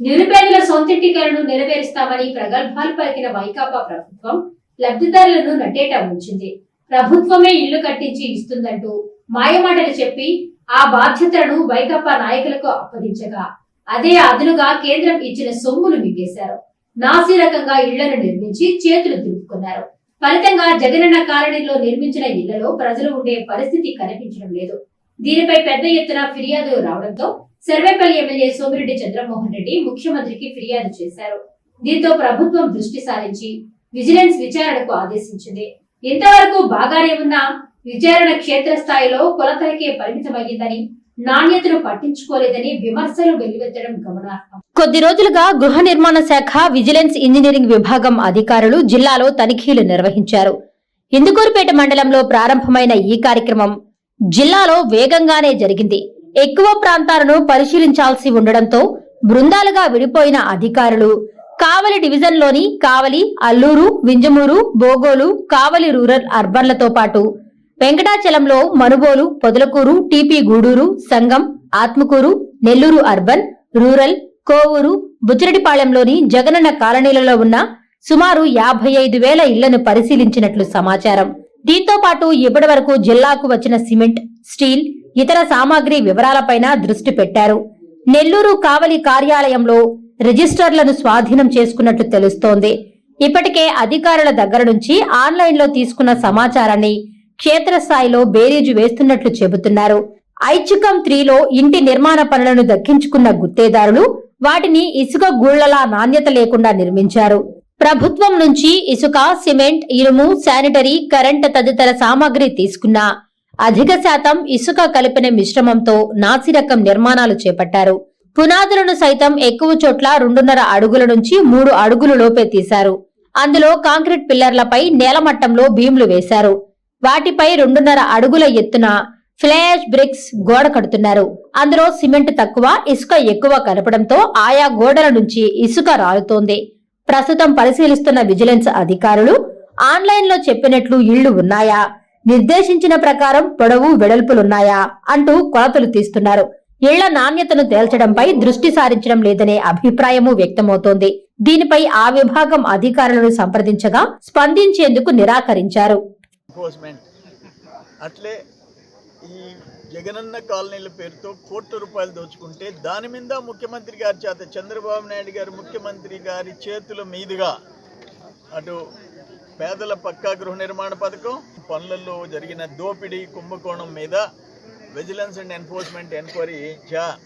నిరుపేదల సొంతిట్టికలను నెరవేరుస్తామని ప్రగల్భాలు పలికిన వైకాపా ప్రభుత్వం లబ్ధిదారులను నట్టేట ఉంచింది ప్రభుత్వమే ఇల్లు కట్టించి ఇస్తుందంటూ మాయమాటలు చెప్పి ఆ బాధ్యతలను వైకాపా నాయకులకు అప్పగించగా అదే అదునుగా కేంద్రం ఇచ్చిన సొమ్మును మింగేశారు. నాసి రకంగా ఇళ్ళను నిర్మించి చేతులు దులుపుకున్నారు. ఫలితంగా జగనన్న కాలనీలో నిర్మించిన ఇళ్ళలో ప్రజలు ఉండే పరిస్థితి కనిపించడం లేదు. దీనిపై పెద్ద ఎత్తున ఫిర్యాదు రావడంతో సర్వేపల్లి ఎమ్మెల్యే సోమిరెడ్డి చంద్రమోహన్ రెడ్డి ముఖ్యమంత్రికి ఫిర్యాదు చేశారు. దీంతో ప్రభుత్వం దృష్టి సారించి విజిలెన్స్ విచారణకు ఆదేశించింది. ఇంతవరకు బాగానే ఉన్న విచారణ క్షేత్ర స్థాయిలో కొలతలకే పరిమితమయ్యిందని నాణ్యతను పట్టించుకోలేదని విమర్శలు వెల్లువెత్తడం గమనార్హం. కొద్ది రోజులుగా గృహ నిర్మాణ శాఖ విజిలెన్స్ ఇంజనీరింగ్ విభాగం అధికారులు జిల్లాలో తనిఖీలు నిర్వహించారు. ఇందుకూరుపేట మండలంలో ప్రారంభమైన ఈ కార్యక్రమం జిల్లాలో వేగంగానే జరిగింది. ఎక్కువ ప్రాంతాలను పరిశీలించాల్సి ఉండడంతో బృందాలుగా విడిపోయిన అధికారులు కావలి డివిజన్లోని కావలి అల్లూరు వింజమూరు బోగోలు కావలి రూరల్ అర్బన్లతో పాటు వెంకటాచలంలో Manubolu Podalakuru TP Gudur Sangam Atmakur Nellore urban rural Kovur బుచ్చిరెడ్డిపాళెంలోని Jagananna కాలనీలలో ఉన్న సుమారు యాభై ఐదు వేల ఇళ్ళను పరిశీలించినట్లు సమాచారం. దీంతో పాటు ఇప్పటి వరకు జిల్లాకు వచ్చిన సిమెంట్ స్టీల్ ఇతర సామాగ్రి వివరాలపైన దృష్టి పెట్టారు. నెల్లూరు కావలి కార్యాలయంలో రిజిస్టర్లను స్వాధీనం చేసుకున్నట్లు తెలుస్తోంది. ఇప్పటికే అధికారుల దగ్గర నుంచి ఆన్లైన్లో తీసుకున్న సమాచారాన్ని క్షేత్రస్థాయిలో బేరీజు వేస్తున్నట్లు చెబుతున్నారు. ఐచ్ఛికం త్రీలో ఇంటి నిర్మాణ పనులను దక్కించుకున్న గుత్తేదారులు వాటిని ఇసుక గూళ్ళలా నాణ్యత లేకుండా నిర్మించారు. ప్రభుత్వం నుంచి ఇసుక సిమెంట్ ఇనుము శానిటరీ కరెంట్ తదితర సామాగ్రి తీసుకున్న అధిక శాతం ఇసుక కలిపిన మిశ్రమంతో నాసిరకం నిర్మాణాలు చేపట్టారు. పునాదులను సైతం ఎక్కువ చోట్ల రెండున్నర అడుగుల నుంచి మూడు అడుగుల లోపే తీశారు. అందులో కాంక్రీట్ పిల్లర్లపై నేలమట్టంలో భీములు వేశారు. వాటిపై రెండున్నర అడుగుల ఎత్తున ఫ్లాష్ బ్రిక్స్ గోడ కడుతున్నారు. అందులో సిమెంట్ తక్కువ ఇసుక ఎక్కువ కలపడంతో ఆయా గోడల నుంచి ఇసుక రాలుతోంది. ప్రస్తుతం పరిశీలిస్తున్న విజిలెన్స్ అధికారులు ఆన్లైన్లో చెప్పినట్లు ఇళ్ళు ఉన్నాయా? నిర్దేశించిన ప్రకారం పొడవు వెడల్పులున్నాయా అంటూ కొలతలు తీస్తున్నారు. ఇళ్ళ నాణ్యతను తేల్చడంపై దృష్టి సారించడం లేదనే అభిప్రాయము వ్యక్తమవుతోంది. దీనిపై ఆ విభాగం అధికారులను సంప్రదించగా స్పందించేందుకు నిరాకరించారు. అట్లే ఈ జగనన్న కాలనీల పేరుతో కోట్ల రూపాయలు దోచుకుంటే దాని మీద ముఖ్యమంత్రి గారి చేత చంద్రబాబు నాయుడు గారు ముఖ్యమంత్రి గారి చేతుల మీదుగా అటు పేదల పక్కా గృహ నిర్మాణ పథకం. పనులలో జరిగిన దోపిడీ కుంభకోణం మీద విజిలెన్స్ అండ్ ఎన్ఫోర్స్మెంట్ ఎంక్వైరీ చా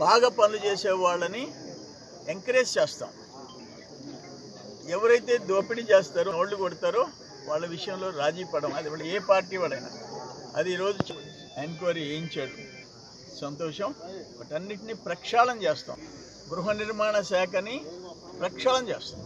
బాగా పనులు చేసే వాళ్ళని ఎంకరేజ్ చేస్తాం. ఎవరైతే దోపిడీ చేస్తారో నోళ్ళు కొడతారో వాళ్ళ విషయంలో రాజీ పడడం. అది వాళ్ళు ఏ పార్టీ వాడైనా అది ఈరోజు ఎంక్వైరీ చేయించాడు. సంతోషం. వాటన్నిటిని ప్రక్షాళన చేస్తాం. గృహ నిర్మాణ శాఖని ప్రక్షాళన చేస్తాం.